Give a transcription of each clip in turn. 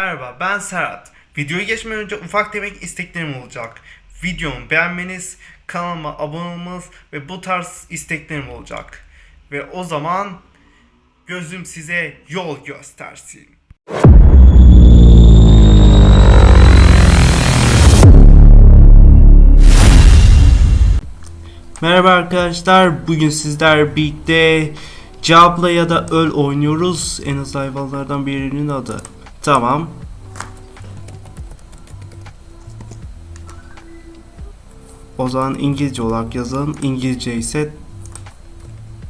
Merhaba ben Serhat. Videoya geçmeden önce ufak tefek isteklerim olacak. Videomu beğenmeniz, kanalıma abone olmanız ve bu tarz isteklerim olacak. Ve o zaman gözüm size yol göstersin. Merhaba arkadaşlar. Bugün sizler birlikte Cevapla ya da Öl oynuyoruz. En hızlı hayvanlardan birinin adı. Tamam. O zaman İngilizce olarak yazalım. İngilizce ise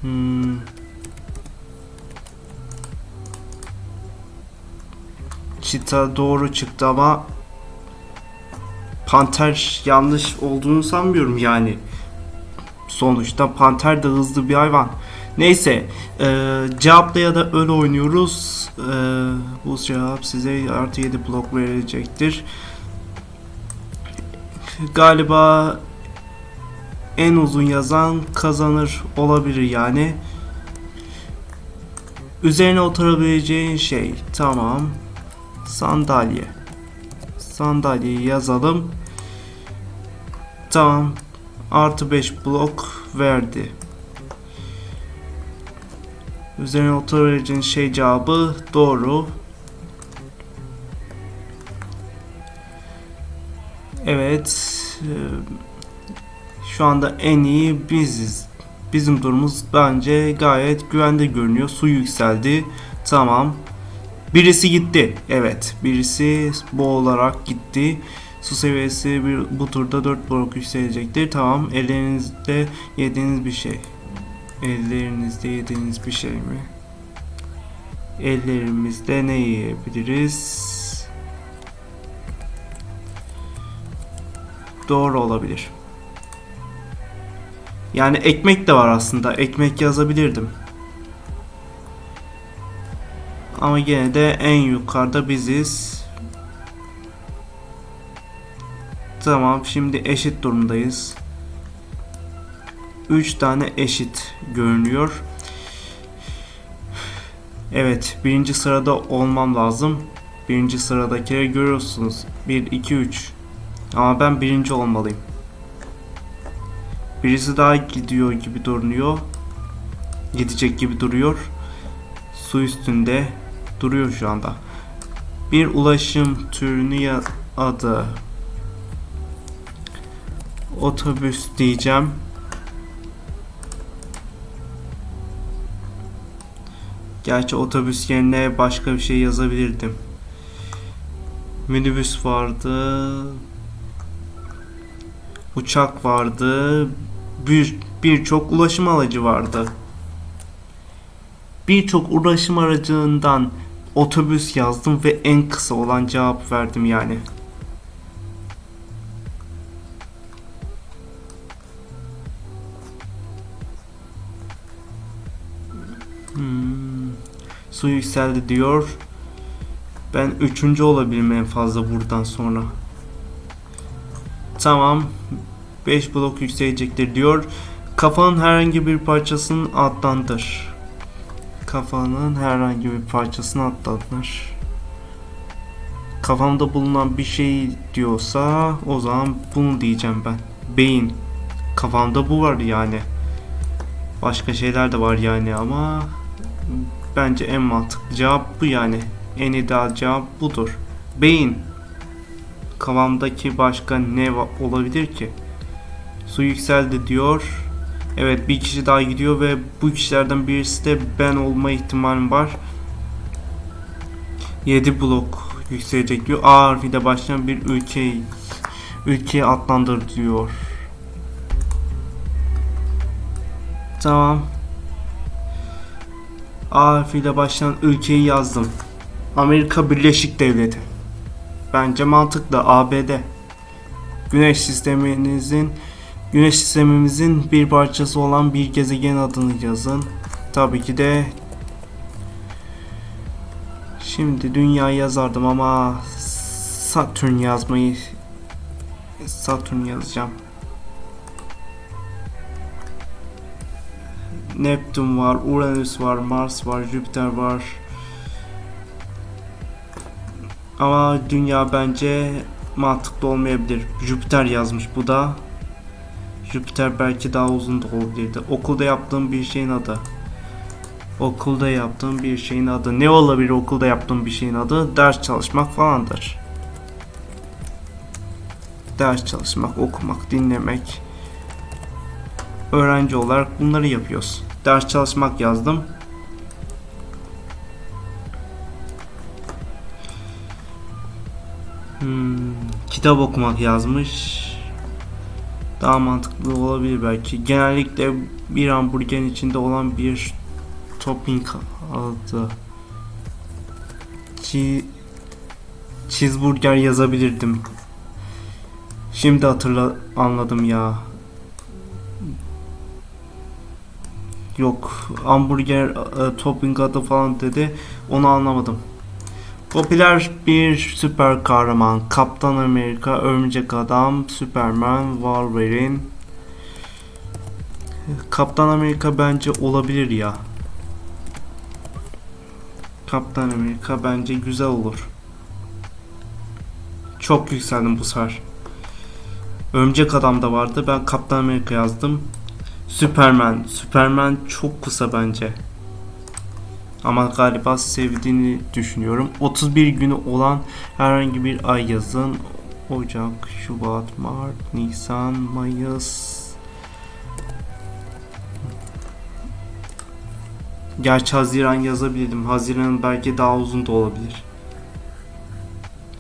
hmm, Çita doğru çıktı ama Panter yanlış olduğunu sanmıyorum yani. Sonuçta panter de hızlı bir hayvan. Neyse, e, cevapla ya da öl oynuyoruz. E, bu cevap size artı 7 blok verecektir. Galiba en uzun yazan kazanır olabilir yani. Üzerine oturabileceğin şey tamam. Sandalye. Sandalyeyi yazalım. Tamam. Artı 5 blok verdi. Üzerine oturabileceğin şey cevabı doğru. Evet. e, Şu anda en iyi biziz. Bizim durumumuz bence gayet güvende görünüyor. Su yükseldi. Tamam. Birisi gitti. Evet. Birisi boğularak gitti. Su seviyesi bir, bu turda 4 blok yükselecektir. Tamam. Ellerinizde yediğiniz bir şey. Ellerinizde yediğiniz bir şey mi? Ellerimizde ne yiyebiliriz? Doğru olabilir. Yani ekmek de var aslında. Ekmek yazabilirdim. Ama gene de en yukarıda biziz. Tamam şimdi eşit durumdayız. 3 tane eşit görünüyor. Evet birinci sırada olmam lazım. Birinci sıradakileri görüyorsunuz. 1, 2, 3. Ama ben birinci olmalıyım. Birisi daha gidiyor gibi duruyor. Gidecek gibi duruyor. Su üstünde duruyor şu anda. Bir ulaşım türünü adı otobüs diyeceğim. Gerçi otobüs yerine başka bir şey yazabilirdim. Minibüs vardı. Uçak vardı. Bir birçok ulaşım aracı vardı. Birçok ulaşım aracından otobüs yazdım ve en kısa olan cevap verdim yani. Su yükseldi diyor. Ben üçüncü olabilirim en fazla buradan sonra. Tamam. 5 blok yükselecektir diyor. Kafanın herhangi bir parçasını adlandır. Kafanın herhangi bir parçasını adlandır. Kafamda bulunan bir şey diyorsa o zaman bunu diyeceğim ben. Beyin. Kafamda bu var yani. Başka şeyler de var yani ama bence en mantıklı cevap bu yani. En ideal cevap budur. Beyin. Kafamdaki başka ne olabilir ki? Su yükseldi diyor. Evet bir kişi daha gidiyor ve bu kişilerden birisi de ben olma ihtimalim var. 7 blok yükselecek diyor. A harfiyle başlayan bir ülkeyi ülkeyi adlandır diyor. Tamam. A harfiyle başlayan ülkeyi yazdım. Amerika Birleşik Devleti. Bence mantıklı. ABD. Güneş sisteminizin Güneş sistemimizin bir parçası olan bir gezegen adını yazın. Tabii ki de Şimdi dünya yazardım ama Satürn yazmayı Satürn yazacağım. Neptün var, Uranüs var, Mars var, Jüpiter var. Ama dünya bence mantıklı olmayabilir. Jüpiter yazmış bu da. Jüpiter belki daha uzun da olabilirdi. Okulda yaptığım bir şeyin adı. Okulda yaptığım bir şeyin adı. Ne olabilir okulda yaptığım bir şeyin adı? Ders çalışmak falandır. Ders çalışmak, okumak, dinlemek. Öğrenci olarak bunları yapıyoruz. Ders çalışmak yazdım. Hmm, kitap okumak yazmış. Daha mantıklı olabilir belki. Genellikle bir hamburgerin içinde olan bir topping adı. Çi cheeseburger yazabilirdim. Şimdi hatırla anladım ya. Yok hamburger e, topping adı falan dedi. Onu anlamadım. Popüler bir süper kahraman. Kaptan Amerika, Örümcek Adam, Superman, Wolverine. Kaptan Amerika bence olabilir ya. Kaptan Amerika bence güzel olur. Çok yükseldim bu sefer. Örümcek Adam da vardı. Ben Kaptan Amerika yazdım. Superman. Superman çok kısa bence. Ama galiba sevdiğini düşünüyorum. 31 günü olan herhangi bir ay yazın. Ocak, Şubat, Mart, Nisan, Mayıs. Gerçi Haziran yazabilirdim. Haziran belki daha uzun da olabilir.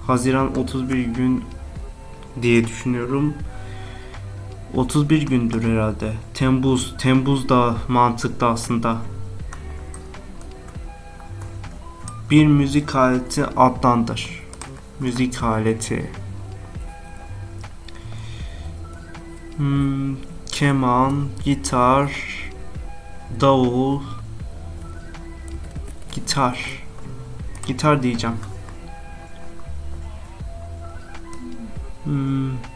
Haziran 31 gün diye düşünüyorum. 31 gündür herhalde. Temmuz, Temmuz da mantıklı aslında. Bir müzik aleti adlandır. Müzik aleti. Hmm, keman, gitar, davul, gitar. Gitar diyeceğim. Hmm.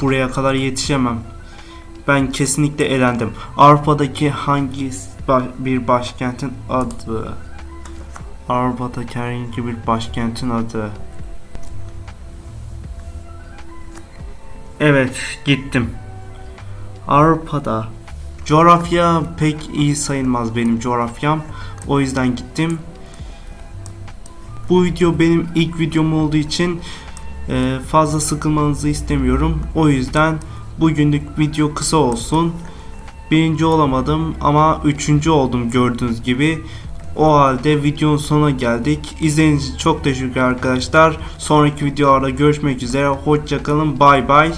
Buraya kadar yetişemem. Ben kesinlikle elendim. Avrupa'daki hangi bir başkentin adı? Avrupa'daki herhangi bir başkentin adı. Evet, gittim. Avrupa'da coğrafya pek iyi sayılmaz benim coğrafyam. O yüzden gittim. Bu video benim ilk videom olduğu için e, fazla sıkılmanızı istemiyorum. O yüzden bugünlük video kısa olsun. Birinci olamadım ama üçüncü oldum gördüğünüz gibi. O halde videonun sonuna geldik. İzlediğiniz için çok teşekkür arkadaşlar. Sonraki videolarda görüşmek üzere. Hoşçakalın. Bay bay.